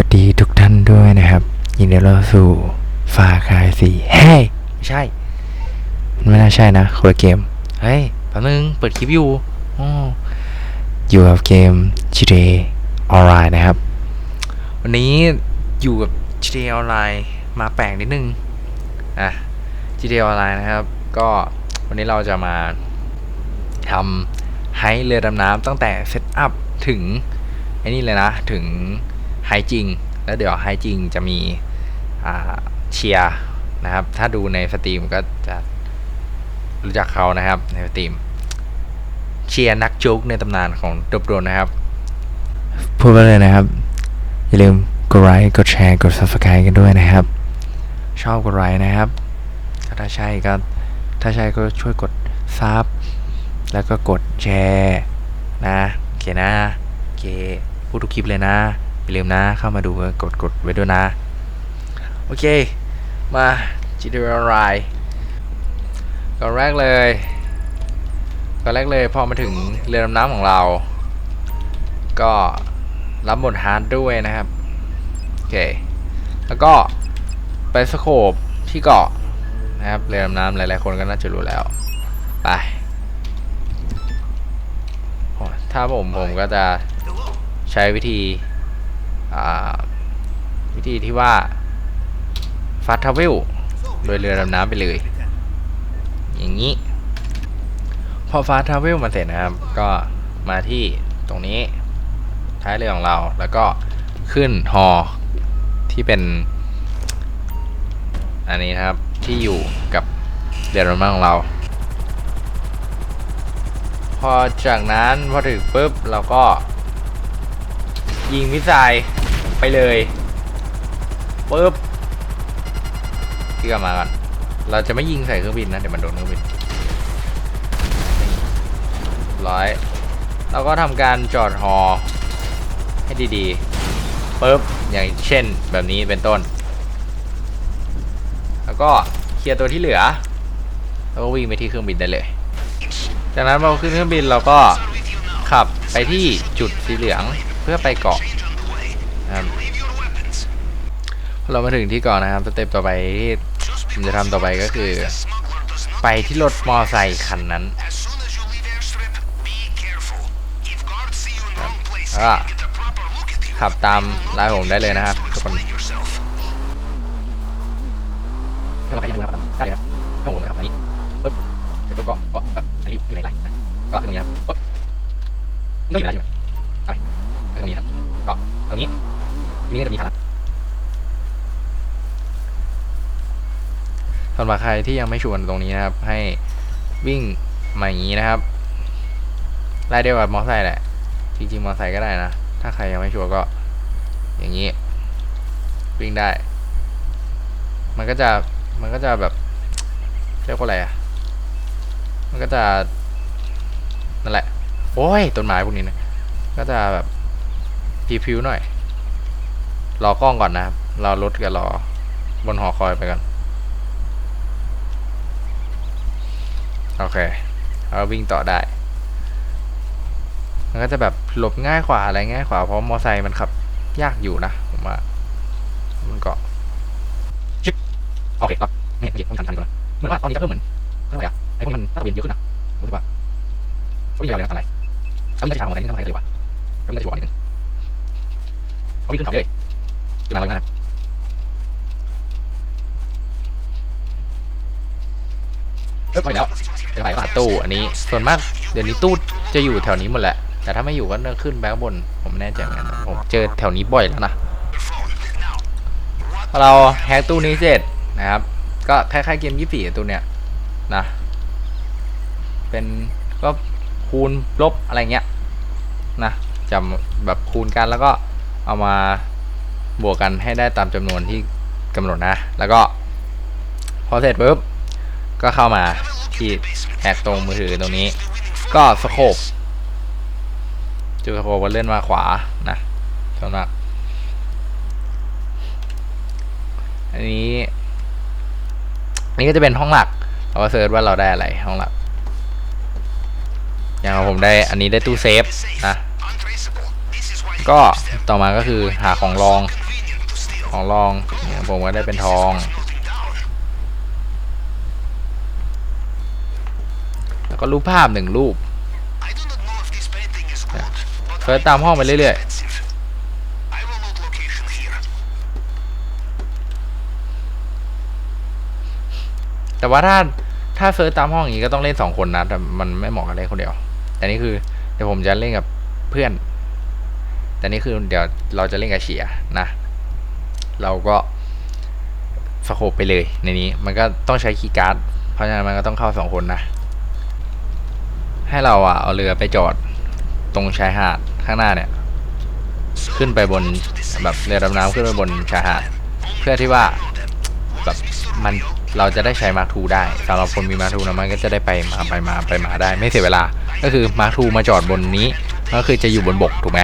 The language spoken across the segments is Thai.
วัสดีทุกท่านด้วยนะครับ ยินดีต้อนรับสู่ฟาคายสี่เฮ้ยไม่ใช่มันไม่น่าใช่นะคนละเกม เฮ้ยแป๊บนึง เปิดคลิปอยู่ออยู่กับเกม GTA Online นะครับ วันนี้อยู่กับ GTA Online มาแปลกนิดนึงอะ GTA Online นะครับ ก็วันนี้เราจะมาทำไฮเรือดำน้ำตั้งแต่เซตอัพถึงไอ้นี่เลยนะ ถึง ไฮจริง แล้วเดี๋ยวไฮจริงจะมีเชียร์นะครับ ถ้าดูในสตรีมก็จะรู้จักเขานะครับในสตรีม เชียร์นักจ๊กในตำนานของดบโดนนะครับ พูดไปเลยนะครับ อย่าลืมกดไลค์กดแชร์กด subscribe กันด้วยนะครับ ชอบกดไลค์นะครับ ถ้าใช่ก็ถ้าใช่ก็ช่วยกดซับแล้วก็กดแชร์นะ โอเคนะ โอเค พูดทุกคลิปเลยนะ อย่าลืมนะเข้ามาดูกดกดไว้ด้วยนะ โอเค มา GTA Online ก่อนแรกเลยก่อนแรกเลยพอมาถึงเรือดำน้ำของเรา ก็รับบทฮาร์ดด้วยนะครับ โอเค แล้วก็ไปสโคบที่เกาะนะครับเรือดำน้ำหลายๆคนก็น่าจะรู้แล้ว ไปถ้าผมผมก็จะใช้วิธี วิธีที่ว่าฟาสทเวิลโดยเรือดำน้ำไปเลย อย่างนี้ พอฟาสทเวิลมาเสร็จนะครับ ก็มาที่ตรงนี้ท้ายเรือของเรา แล้วก็ขึ้นฮอที่เป็น อันนี้นะครับที่อยู่กับเรือดำน้ำของเรา พอจากนั้นพอถึงปุ๊บเราก็ ยิงมิสไซล์ไปเลยปุ๊บที่กลับมาก่อนเราจะไม่ยิงใส่เครื่องบินนะ เดี๋ยวมันโดนเครื่องบินร้อยเราก็ทำการจอดฮอให้ดีๆปุ๊บอย่างเช่นแบบนี้เป็นต้น แล้วก็เคลียร์ตัวที่เหลือ แล้วก็วิ่งไปที่เครื่องบินได้เลย จากนั้นพอขึ้นเครื่องบินเราก็ขับไปที่จุดสีเหลือง เพื่อไปเกาะนะครับเรามาถึงที่เกาะนะครับสเต็ปต่อไปที่ผมจะทำต่อไปก็คือ ไปที่รถมอไซค์คันนั้น As soon as you leave airstrip, be careful. If guards see you in wrong place, Ah. get a proper look at you. ขับตามลายผมได้เลยนะครับทุกคน Explain yourself. ถ้าเราไปยังไงครับได้ครับถ้าผมนะครับอันนี้ปึ๊บเสร็จปุ๊บก็ก็เอ่ออันนี้อยู่ในไลน์นะก็ตรงนี้ครับปึ๊บต้องอยู่ไลน์ใช่ไหมไปไปตรงนี้ครับก็ตรงนี้ทีนี้ก็จะมีฐานะสำหรับใครที่ยังไม่ชวนตรงนี้นะครับ ให้วิ่งมาอย่างนี้นะครับไล่เดียวกับมอไซค์แหละ จริงๆมอไซค์ก็ได้นะ ถ้าใครยังไม่ชัวร์ก็ อย่างนี้ วิ่งได้ มันก็จะมันก็จะแบบเรียกว่าอะไรอะ มันก็จะนั่นแหละ โอ้ยต้นไม้พวกนี้นะก็จะแบบพิวๆหน่อย รอกล้องก่อนนะครับรอรถกับรอบนหอคอยไปก่อน โอเคเราวิ่งต่อได้ มันก็จะแบบหลบง่ายกว่าอะไรง่ายกว่าเพราะมอไซค์มันขับยากอยู่นะผมว่ามันก็โอเคครับเนี่ยเดี๋ยวต้องทันทันก่อนเหมือนว่าตอนนี้ก็เพิ่มเหมือนเท่าไหร่อะไอ้พวกนี้มันน่าจะเปลี่ยนเยอะขึ้นนะรู้สึกว่าเขาวิ่งเร็วเลยนะอะไรเขาวิ่งช้าๆของอะไรนี่ทำอะไรเลยว่ะเขาวิ่งได้ชัวร์นิดนึงเขาวิ่งขึ้นเขาเลยขึ้นมาแล้วนะ เออไปแล้วจะไปว่าตู้อันนี้ ส่วนมากเดี๋ยวนี้ตู้จะอยู่แถวนี้หมดแหละ แต่ถ้าไม่อยู่ก็เดินขึ้นไปข้างบน ผมแน่ใจเหมือนกันผมเจอแถวนี้บ่อยแล้วนะพอเราแฮกตู้นี้เสร็จนะครับ ก็คล้ายๆเกมยี่สี่ตัวเนี้ยนะ เป็นก็คูณลบอะไรเงี้ยนะจำแบบคูณกันแล้วก็เอามาบวกกันให้ได้ตามจำนวนที่กำหนดนะ แล้วก็พอเสร็จปุ๊บ ก็เข้ามาที่แฮกตรงมือถือตรงนี้ ก็สโคปจุดสโคปก็เลื่อนมาขวานะสำหรับอันนี้อันนี้ก็จะเป็นห้องหลัก เราก็เซิร์ชว่าเราได้อะไรห้องหลัก อย่างผมได้อันนี้ได้ตู้เซฟนะก็ต่อมาก็คือหาของรองของรองเนี่ยผมก็ได้เป็นทอง แล้วก็รูปภาพหนึ่งรูป I do not know if this painting is good, but เฟิร์สตามห้องไปเรื่อย expensive. I will note location here. ๆแต่ว่าถ้าถ้าเฟิร์สตามห้องอย่างนี้ก็ต้องเล่นสองคนนะ แต่มันไม่เหมาะกับเล่นคนเดียว แต่นี่คือเดี๋ยวผมจะเล่นกับเพื่อน แต่นี่คือเดี๋ยวเราจะเล่นกับเชียร์นะ เราก็สโคปไปเลยในนี้ มันก็ต้องใช้คีย์การ์ด เพราะฉะนั้นมันก็ต้องเข้าสองคนนะ ให้เราอะเอาเรือไปจอดตรงชายหาดข้างหน้าเนี่ย ขึ้นไปบนแบบเรือดำน้ำขึ้นไปบนชายหาด เพื่อที่ว่าแบบมันเราจะได้ใช้มาร์ทูได้สำหรับคนมีมาร์ทูนะมันก็จะได้ไปมาไปมาไปมาได้ไม่เสียเวลา ก็คือมาร์ทูมาจอดบนนี้ก็คือจะอยู่บนบกถูกไหม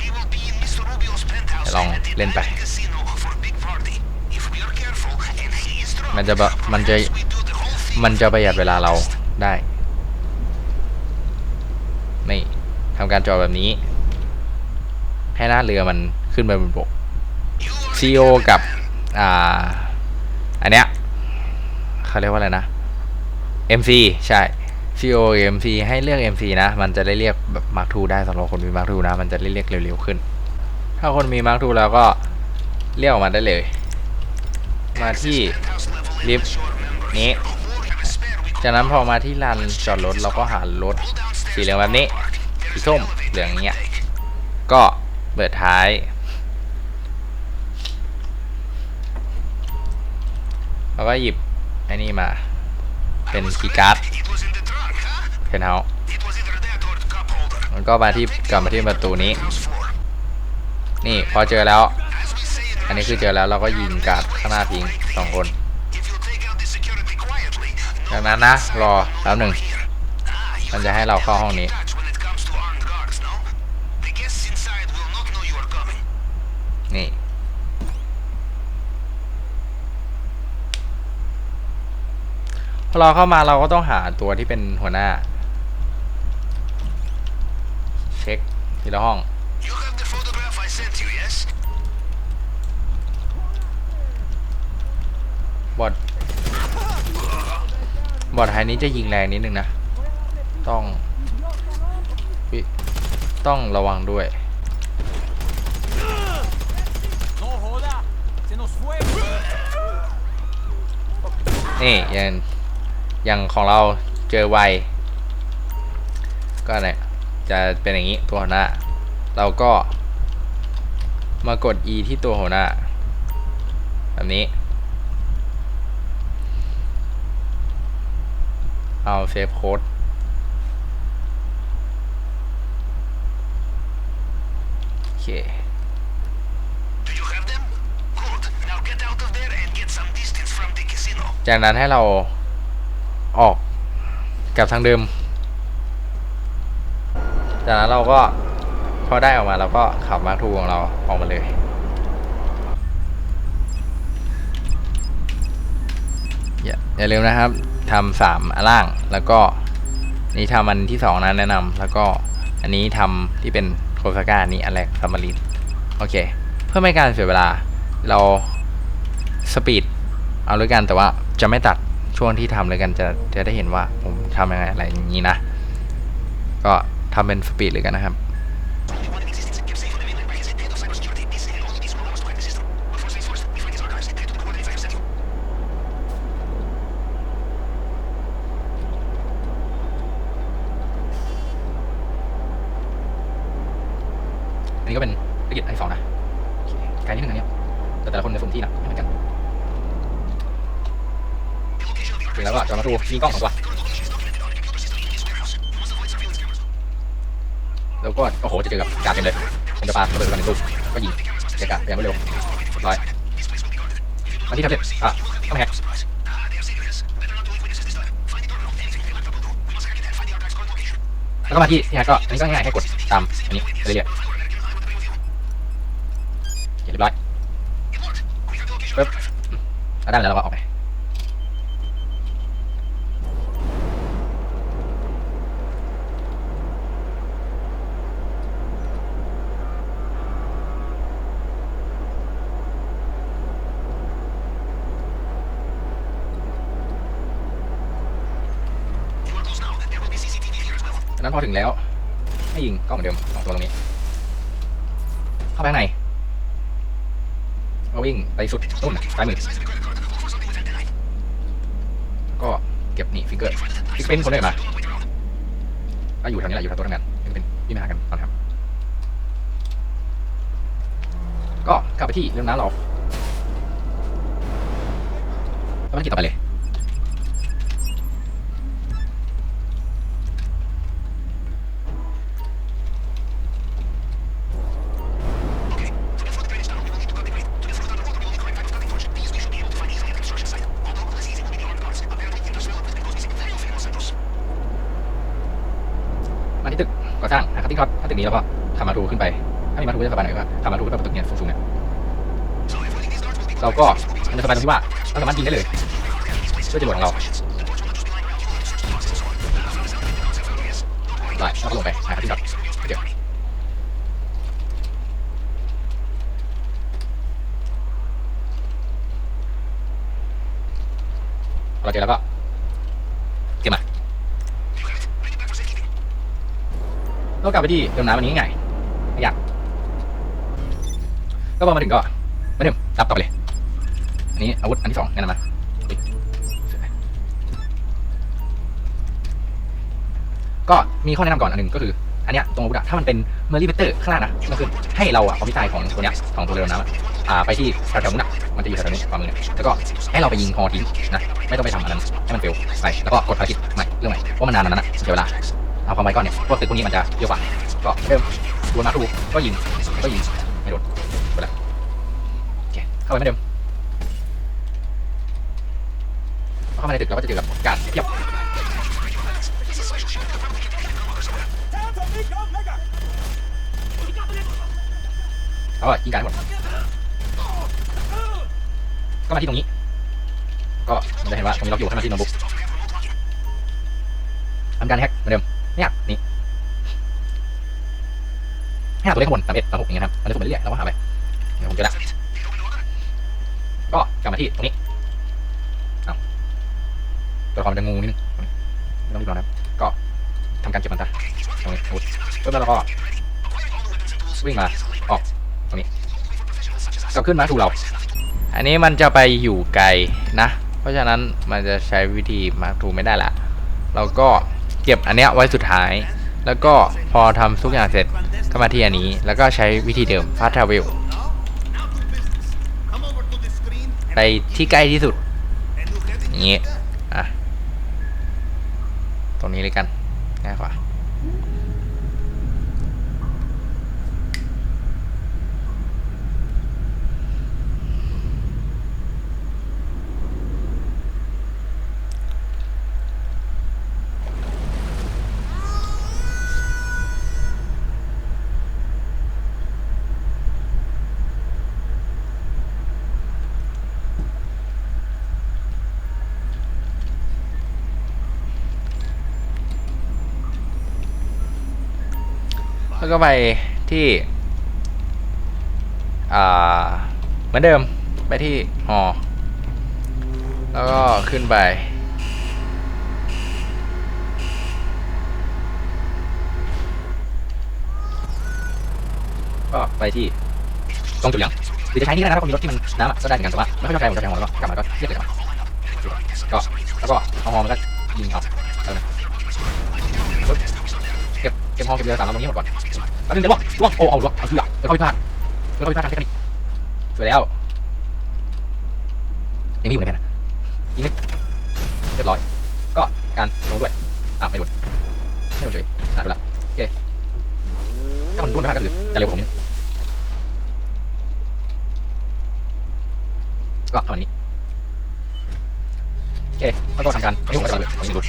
He will be in Mr. Rubio's penthouse Long at the lên Atlantic bài. casino for big party. If we are careful and he is drunk, มันจะแบบมันจะมันจะประหยัดเวลาเราได้ นี่ ทำการจอดแบบนี้ ให้หน้าเรือมันขึ้นไปบนบก You are CEO กับอ่าอันเนี้ยเขาเรียกว่าอะไรนะ MC ใช่ CO MC ให้เลือก MC นะ มันจะได้เรียกแบบ Mark II ได้สำหรับคนมี Mark II นะ มันจะได้เรียกเร็วๆขึ้น ถ้าคนมี Mark II แล้วก็เรียกออกมาได้เลย มาที่ลิฟต์นี้ จากนั้นพอมาที่ลานจอดรถเราก็หารถสีเหลืองแบบนี้ สีส้มเหลืองเงี้ยก็เปิดท้ายแล้วก็หยิบไอ้นี่มา เป็นคีย์การ์ดเพนเฮามันก็มาที่กลับมาที่ประตูนี้ นี่พอเจอแล้ว อันนี้คือเจอแล้วเราก็ยิงการ์ดข้างหน้าทิ้งสองคนจากนั้นนะรอแป๊บหนึ่ง มันจะให้เราเข้าห้องนี้ นี่พอเราเข้ามาเราก็ต้องหาตัวที่เป็นหัวหน้า เช็คทีละห้อง You have the photograph I sent you, yes? บอดบอดไฮนี้จะยิงแรงนิดนึงนะ ต้องอุ๊ยต้องระวังด้วย นี่อย่างอย่างของเราเจอไวก็เนี่ยจะเป็นอย่างนี้ตัวหัวหน้า เราก็มากด E ที่ตัวหัวหน้า แบบนี้ เอาเซฟโค้ดโอเค จากนั้นให้เราออกกลับทางเดิม จากนั้นเราก็พอได้ออกมาเราก็ขับมาร์คทูของเราออกมาเลยอย่าอย่าลืมนะครับทำสามอันล่างแล้วก็นี่ทำอันที่สองนะแนะนำแล้วก็อันนี้ทำที่เป็นโคสก้านี้อันแรกซัมมารีนโอเค เพื่อไม่การเสียเวลาเราสปีด เอาเลยกันแต่ว่าจะไม่ตัดช่วงที่ทำเลยกันจะจะได้เห็นว่าผมทำยังไงอะไรอย่างนี้นะ ก็ทำเป็นสปีดเลยกันนะครับ Only one in existence, kept safe on the mainland by his head of cybersecurity. This and only this will allow us to hack the system. But first things first, we find his archives and connect to the coordinates I have sent you. อันนี้ก็เป็นละเอียดอันที่สองนะโอเคไกลนิดนึงอันเนี้ยแต่แต่ละคนในสุ่มที่นะไม่เหมือนกัน The location of the ถึงแล้วอะจอร์นทูยิงกล้องสองตัวแล้วก็โอ้โหจะเจอกับการเต็มเลยมันจะปาระเบิดกันในตู้ก็ยิงเจอกันอย่างรวดเร็วร้อยอันที่ทำเสร็จอะต้องแฮกแล้วก็มาที่ที่แฮกก็อันนี้ก็ง่ายให้กดตามอันนี้เรื่อยๆเรียบร้อยปึ๊บได้แล้วเราก็ออกไป นั้นพอถึงแล้วให้ยิงก็เหมือนเดิมสองตัวตรงนี้ เข้าไปข้างในก็วิ่งไปสุดต้นซ้ายมือก็เก็บนี่ฟิกเกอร์ฟิกเป็นคนได้มาก็อยู่แถวนี้แหละอยู่แถวตัวทำงานฟิกเป็นพี่มาหากันตอนทำก็กลับไปที่เรื่องน้ำเราแล้วมันกินต่อไปเลย ตึกนี้แล้วก็ทำมาทูขึ้นไป ถ้ามีมาทูจะสบายหน่อยก็ทำมาทูขึ้นไปบนตึกเนี้ยสูงๆเนี่ยเราก็มันจะสบายตรงที่ว่าเราสามารถยิงได้เลยช่วยจรวดของเราได้แล้วก็ลงไปหาคัตติ้งท็อตเดี๋ยวพอเราเจอแล้วก็เก็บมา เรากลับไปที่เดิมน้ำวันนี้ง่ายๆไม่ยาก ก็พอมาถึงก็ไม่เดิมรับต่อไปเลย อันนี้อาวุธอันที่สองแนะนำมาก็มีข้อแนะนำก่อนอันหนึ่งก็คือ อันเนี้ยตรงอาวุธอะถ้ามันเป็นเมอร์รี่เบเตอร์ข้างล่างนะก็คือให้เราอะเอาพิซายของตัวเนี้ยของตัวเรือดำน้ำอะอ่าไปที่แถวๆนู้นอะมันจะอยู่แถวๆนี้ความมือเนี่ยแล้วก็ให้เราไปยิงฮอทิ้งนะไม่ต้องไปทำอันนั้นให้มันเฟลไปแล้วก็กดภารกิจใหม่เรื่องใหม่เพราะมันนานอันนั้นอะเสียเวลา เอาความไวก้อนเนี่ยพวกตึกพวกนี้มันจะเยอะกว่าก็เริ่มดวลมาทูก็ยิงก็ยิงไม่โดนไปแล้วโอเคเข้าไปเหมือนเดิมเข้ามาในตึกเราก็จะเจอกับการเทียบเขาอะยิงการหมดก็มาที่ตรงนี้ ก็มันจะเห็นว่าตรงนี้เราอยู่ให้มาที่โน้ตบุ๊กทำการแฮ็กเหมือนเดิม เนี่ยนี่ห้าตัวเลขข้างบนสามเอ็ดสามหกอย่างเงี้ยครับมันจะสุ่มไปเรื่อยๆเราก็หาไปเดี๋ยวผมเจอละก็กลับมาที่ตรงนี้ตัวละครมันจะงูนิดนึงไม่ต้องรีบร้อนนะก็ทำการเก็บมันซะตรงนี้อาวุธปุ๊บแล้วเราก็วิ่งมาออกตรงนี้ก็ขึ้นมาถูกเรา อันนี้มันจะไปอยู่ไกลนะ เพราะฉะนั้นมันจะใช้วิธีมาถูไม่ได้ละเราก็ เก็บอันเนี้ยไว้สุดท้าย แล้วก็พอทำทุกอย่างเสร็จก็มาที่อันนี้ แล้วก็ใช้วิธีเดิมฟาสทาเวลไปที่ใกล้ที่สุดอย่างงี้อะ ตรงนี้เลยกันง่ายกว่า แล้วก็ไปที่เหมือนเดิมไปที่หอ แล้วก็ขึ้นไป ก็ไปที่ตรงจุดเหลืองหรือจะใช้นี่ก็ได้นะครับก็มีรถที่มันน้ำอะก็ได้เหมือนกันแต่ว่าไม่ค่อยชอบใช้ผมจะใช้หอแล้วก็กลับมาก็เรียกเลยกลับมาก็แล้วก็เอาหอมันก็ยิงเอา ก็บเก็บหอเก็บเรือสามลำตรงนี้หมดก่อนแล้วนึงเดี๋ยวบอกล่วงโอ้เอาล่วงเอาเสือแล้วก็พิพาทแล้วก็พิพาททางเทคนิคสวยแล้วยังมีอยู่ในแผนนะยิงนิดเรียบร้อย ก็การลงด้วยอะไม่โดนไม่โดนเฉยอะดูละโอเคถ้ามันโดนพิพาทก็คือจะเร็วกว่าผมนิดก็ทำอันนี้โอเคแล้วก็ทำการยุ่งกับระเบิดของยิงดู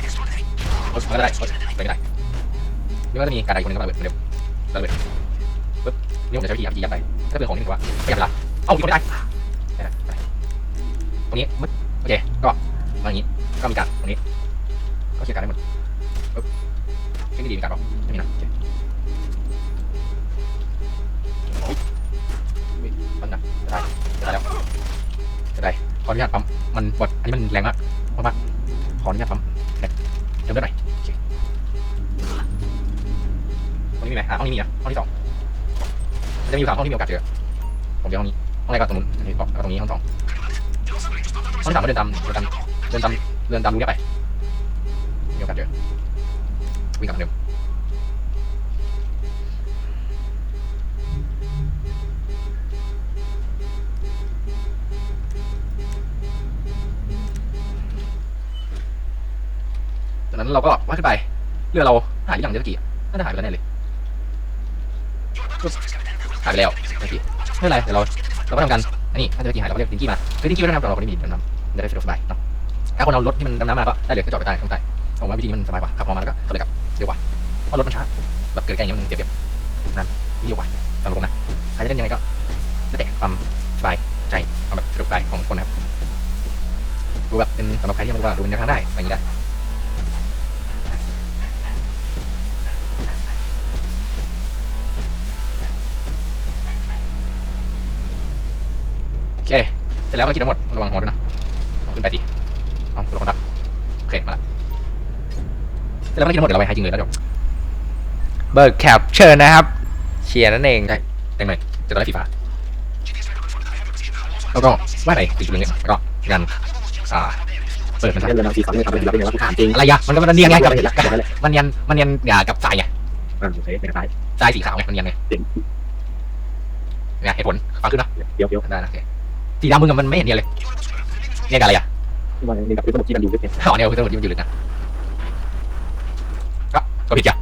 รถมันก็ได้ไม่ได้ นี่ก็จะมีการใดคนหนึงก็ระเบิดเหมือนเระเบิดปึ๊บนี่ผมจะใช้วิธียัดยัดไปถ้าเป็นของนี่ถือว่าประหยัดเวลาเอ้าอีกคนไม่ได้ได้ได้ได้ตรงนี้มึดโอเคก็มาอย่างนี้ก็มีการตรงนี้ก็เช็คการได้หมดปึ๊บเช็คดีๆมีการเปล่าไม่มีนะโอเคอุ๊ยอุ๊ยมันนะจะได้จะได้แล้วจะได้ขออนุญาตปั๊มมันบดอันนี้มันแรงมากมากขออนุญาตปั๊ม นี้มีไหมอ่าห้องนี้มีนะห้องที่สองมันจะมีอยู่สามห้องที่มีโอกาสเจอผมเจอห้องนี้ห้องแรกก็ตรงนู้นอันนี้กแล้วตรงนี้ห้องสองห้องที่สามก็เดินตามเดินตามเดินตามเดินตามรูเนี่ยไปมีโอกาสเจอวิ่งกลับเหมือนเดิมจากนั้นเราก็ว่าขึ้นไปเรือเราหายอยังเจ็ตสกีอะน่าจะหายไปแล้วแน่เลย หายไปแล้วเจ็ตสกีไม่เป็นไรเดี๋ยวเราเราก็ทำกันอันนี้ถ้าเจ็ตสกีหายเราก็เรียกดิงกี้มาคือดิงกี้ไม่ต้องทำเราคนที่มีดำน้ำจะได้สะดวกสบายเนาะถ้าคนเอารถที่มันดำน้ำมาก็ได้เลยก็จอดไปใต้ข้างใต้ผมว่าวิธีนี้มันสบายกว่าขับพอมาแล้วก็ขับเลยกลับเร็วกว่าเพราะรถมันช้าแบบเกิดแกล้งอย่างนี้มันเจ็บเจ็บนั่นนี่เร็วกว่าตามตรงนะใครจะเล่นยังไงก็แล้วแต่ความสบายใจความแบบสะดวกสบายของคนนะครับดูแบบเป็นสำหรับใครที่มันว่าดูเป็นแนวทางได้อะไรอย่างนี้ได้ เค เสร็จแล้วก็คิดทั้งหมด ระวังหัวด้วยนะเอาขึ้นไปดิเอาตัวคนรับโอเค มาละเสร็จแล้วก็คิดทั้งหมดเดี๋ยวเราไปหาจริงเลยแล้วจบเบิร์กแคปเชิญนะครับ เชียร์นั่นเองใช่เต็มเลยจะต้องได้สีฟ้าแล้วก็ว่าอะไรอีกจุดหนึงเนี่ยแล้วก็งานอ่าเปิดมันซะเล่นเรื่องสีขาวเล่นทำเป็นรับเป็นรับถามจริงอะไรยะมันก็มันเนียนไงกับเห็นแล้วเห็นแล้วมันเนียนมันเนียนอย่ากับทรายไงอ่าโอเคเป็นไรทรายสีขาวไงมันเนียนไงจริงไงเหตุผลฟังขึ้นนะเดี๋ยวเดี๋ยวได้นะโอเค สีดำมึงอะมันไม่เห็นเนียนเลยเนียนกับอะไรอะวันนี้กับที่ต้องที่มันดูด้วยอ๋อเนี่ยคือทั้งหมดที่มันอยู่ลึกนะก็ก็ผิดจ้ะ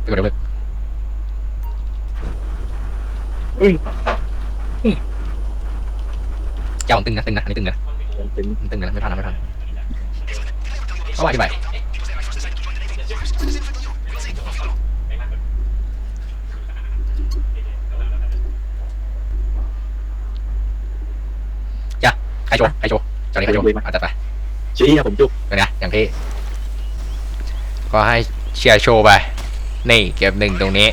ไปกดเดิมเลยเจ้ามันตึงนะตึงนะอันนี้ตึงนะเป็นมันตึงนะไม่ทันนะไม่ทันเข้าไปที่ไปจ้ะใครโชว์ใครโชว์จอนี้ใครโชว์อาจจะไปชี้ผมจุกเป็นไงอย่างที่ ก็ให้เชียร์โชว์ไป นี่เก็บหนึ่งตรงนี้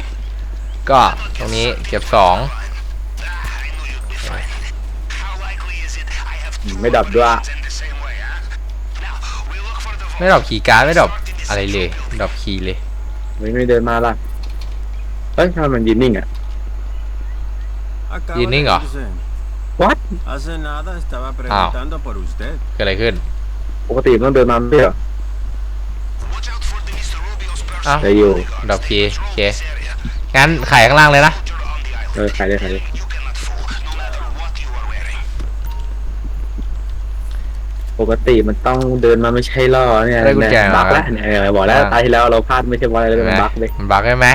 ก็ตรงนี้เก็บสอง How likely is it I have two ไม่ดับด้วย in the same way, huh? Now, we look for the ไม่ดรอปคีย์การ์ดไม่ดรอปอะไรเลยดรอปคีย์เลยไม่ไม่เดินมาล่ะเฮ้ยทำไมมันยืนนิ่งอะ Acaba ¿Y de Ninga? irse. What? Hace nada estaba preguntando por usted. เกิดอะไรขึ้น ปกติมันต้องเดินมาไม่ใช่เหรอ watch out for the Mr. Rubio's person อ้าวได้อยู่ดรอปคีย์โอเคงั้นขายข้างล่างเลยนะ on the island. เออขายได้ขายได้ You cannot fool, no matter what you are wearing. ปกติมันต้องเดินมาไม่ใช่ล่อเนี่ยได้กุญแจมา บักแล้วเนี่ยเออบอกแล้วอ่าตายที่แล้วเราพลาดไม่ใช่เพราะอะไรเลยมันบักเลยมันบักใช่ไหม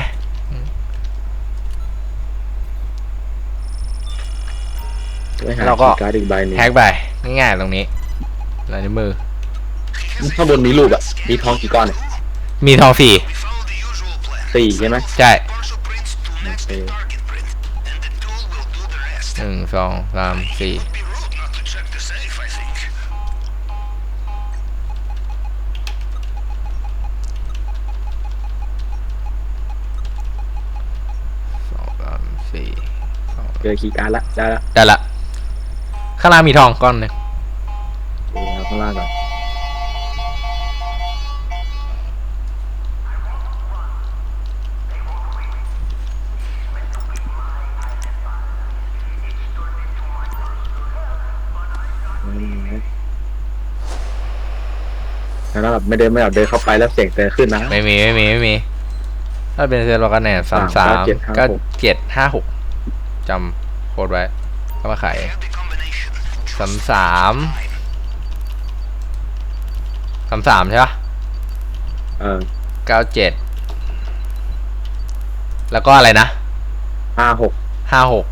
ไปหาเราก็การ์ดอีกใบหนึงแฮกไปง่ายๆตรงนี้ลายนิ้วมือ ข้างบนมีรูปอะมีทองกี่ก้อนเนี่ยมีทองสี่ Follow the usual plan. สี่ใช่ไหมใช่ Partial prints to next Okay. target print, and the tool will do the rest. หนึ่งสองสามสี่ Be rude not to check the safe, I think. สองสามสี่สองเจอคีย์การ์ดละได้ละได้ละ ข้างล่างมีทองก้อนหนึ่งเดี๋ยวเอาข้างล่างก่อนแล้วแบบไม่เดินไม่แบบเดินเข้าไปแล้วเสียงเตือนขึ้นนะ ไม่มีไม่มีไม่มี ถ้าเป็นเซอร์โลกันแนนสามสามเจ็ดห้าก็หกเจ็ดห้าหกจำโค้ดไว้เข้ามาขาย Handy combination. สามสามสามสามใช่ปะเออเก้าเจ็ดแล้วก็อะไรนะห้าหกห้าหก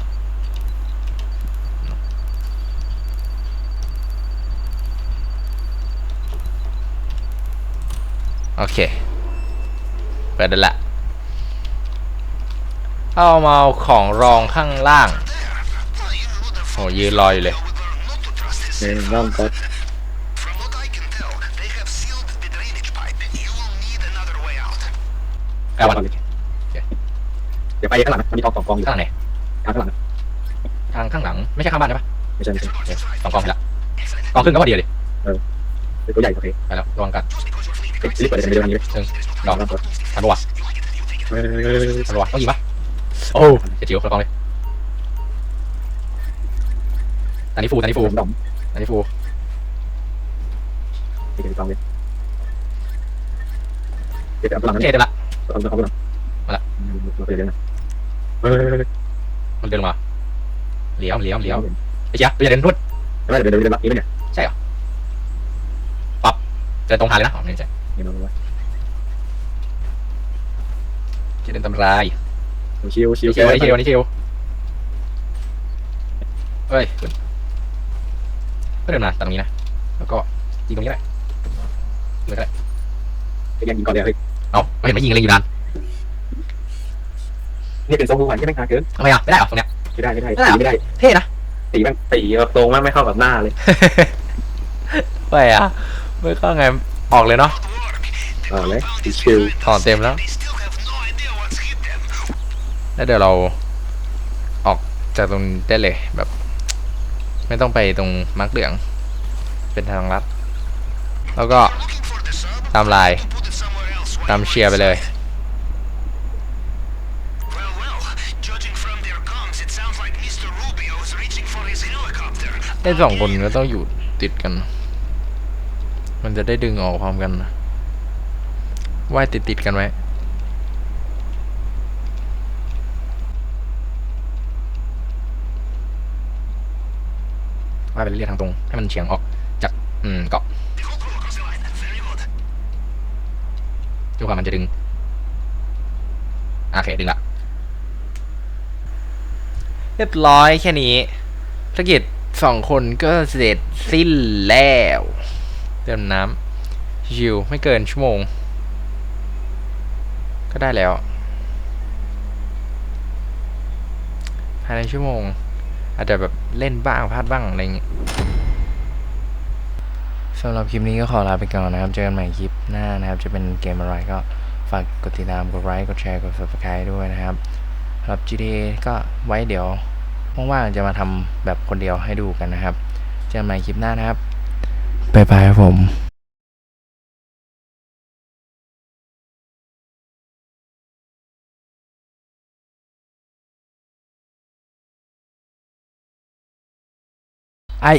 โอเคเปิดได้ละเอามาเอาของรองข้างล่างโหยืนรออยู่เลย ในร่องก็ From what I can tell, they have sealed the drainage pipe. You will need another way out. กาวันเดี๋ยวไปข้างหลังนะมันมีทองสองกองอยู่ข้างไหนข้างหลังนะทางข้างหลังไม่ใช่ข้างบ้านใช่ปะไม่ใช่ไม่ใช่โอเคสองกองไปละกองครึ่งก็พอดีเลยเป็นตัวใหญ่โอเคไปแล้วระวังกันเอ๊ะรีบเปิดเลยไม่ได้ทางนี้เลยหนึ่งสองร่องก็ทันปะวะเฮ้ยเฮ้ยเฮ้ยเฮ้ยทำไมวะต้องยิงปะโอ้เฉียวคนละกองเลยอันนี้ฟูอันนี้ฟูดอม อันนี้ฟูเดี๋ยวต้องเลยเดี๋ยวเอาพลังโอนั้นเคเดี๋ยวละเอาเอาพลังมาละเราไปเรียนนะเฮ้ยเฮ้ยเฮ้ยมันเดินลงมาเลี้ยวเลี้ยวเลี้ยวไอ้เชี่ยตัวใหญ่เดินรวดไม่เดี๋ยวเดี๋ยวเดี๋ยวนี้เนี่ยใช่เหรอปั๊บเจอตรงทางเลยนะอ๋อไม่ใช่เดี๋ยวเราจะเดินตำรายชิวชิวนี่เชียวนี่เชียวนี่เชียวเฮ้ยขึ้น ก็เดินมาตรงนี้นะ แล้วก็ยิงตรงนี้แหละไม่ได้ยังยิงก่อนเลยเฮ้ยเอาไม่เห็นไม่ยิงเลยอยู่นานนี่เป็นทรงผู้พันที่ไม่ขาเกินทำไมอะไม่ได้เหรอตรงเนี้ยไม่ได้ไม่ได้ไม่ได้ตีไม่ได้เท่นะตีแม่งตีแบบตรงมากไม่เข้ากับหน้าเลยไม่อะไม่เข้าไงออกเลยเนาะอ่าเลยชิวถอนเต็มแล้ว They still have no idea what's hit them. แล้วเดี๋ยวเราออกจากตรงนี้ได้เลยแบบ ไม่ต้องไปตรงมาร์กเหลือง เป็นทางลัด แล้วก็ตามลาย ตามเชียร์ไปเลยได้สองคนก็ต้องอยู่ติดกัน มันจะได้ดึงออกพร้อมกันว่ายติดติดกันไหมาไปเรื่อยๆทางตรง ให้มันเฉียงออกจากอืมเกาะจนกว่ามันจะดึงโอเคดึงละเรียบร้อยแค่นี้ภารกิจสองคนก็เสร็จสิ้นแล้วเติมน้ำชิวไม่เกินชั่วโมง ก็ได้แล้ว ภายในชั่วโมง อาจจะแบบเล่นบ้างพลาดบ้างอะไรอย่างเงี้ยสำหรับคลิปนี้ก็ขอลาไปก่อนนะครับ เจอกันใหม่คลิปหน้านะครับ จะเป็นเกมอะไรก็ฝากกดติดตาม กดไลค์ กดแชร์ กด subscribe ด้วยนะครับสำหรับ GTA ก็ไว้เดี๋ยวว่างๆจะมาทำแบบคนเดียวให้ดูกันนะครับ เจอกันใหม่คลิปหน้านะครับ บ๊ายบายครับผม I